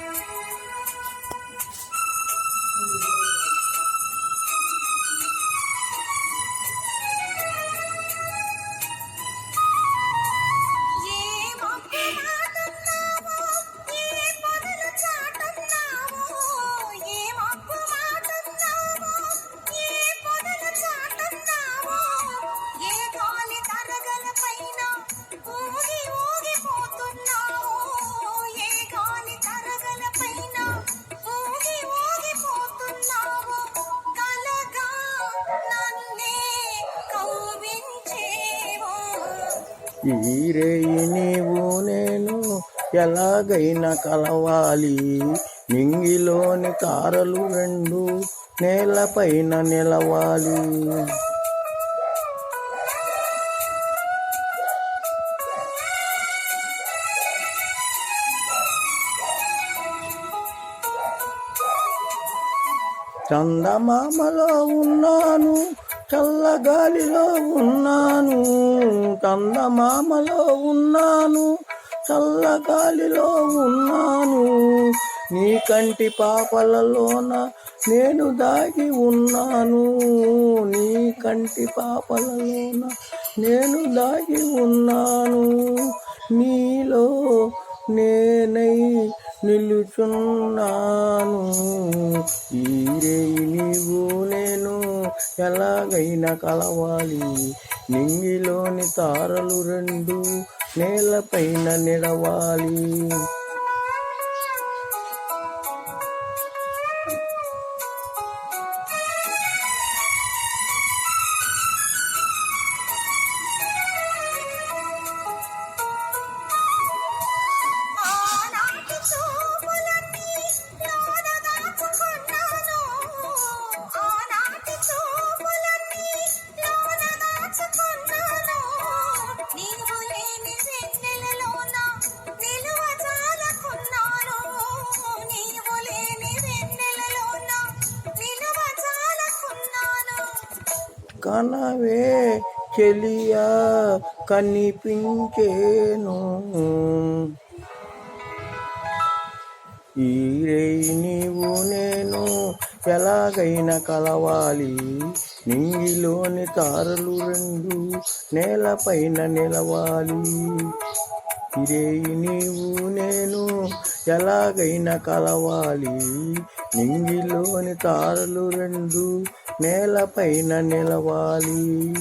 Bye. ఈ రేయి నీవు నేను ఎలాగైనా కలవాలి. మింగిలోని కారలు రెండు నేలపైన నిలవాలి. చందమామలో ఉన్నాను. చల్లగాలిలో ఉన్నాను చందమామలో ఉన్నాను చల్లగాలిలో ఉన్నాను. నీ కంటి పాపలలోన నేను దాగి ఉన్నాను. నీ కంటి పాపలలోన నేను దాగి ఉన్నాను. నీలో నేనై నిలుచున్నాను. ఈరే నీవు నేను ఎలాగైనా కలవాలి. నింగిలోని తారలు రెండు నేలపైన నిడవాలి. కనవే చెలియా కనిపించేను. ఈరై నీవు నేను ఎలాగైనా కలవాలి. నింగిలోని తారలు రెండు నేలపైన నిలవాలి. ఇరే నీవు నేను ఎలాగైనా కలవాలి. నింగిలోని తారలు రెండు నేలపైన నిలవాలి.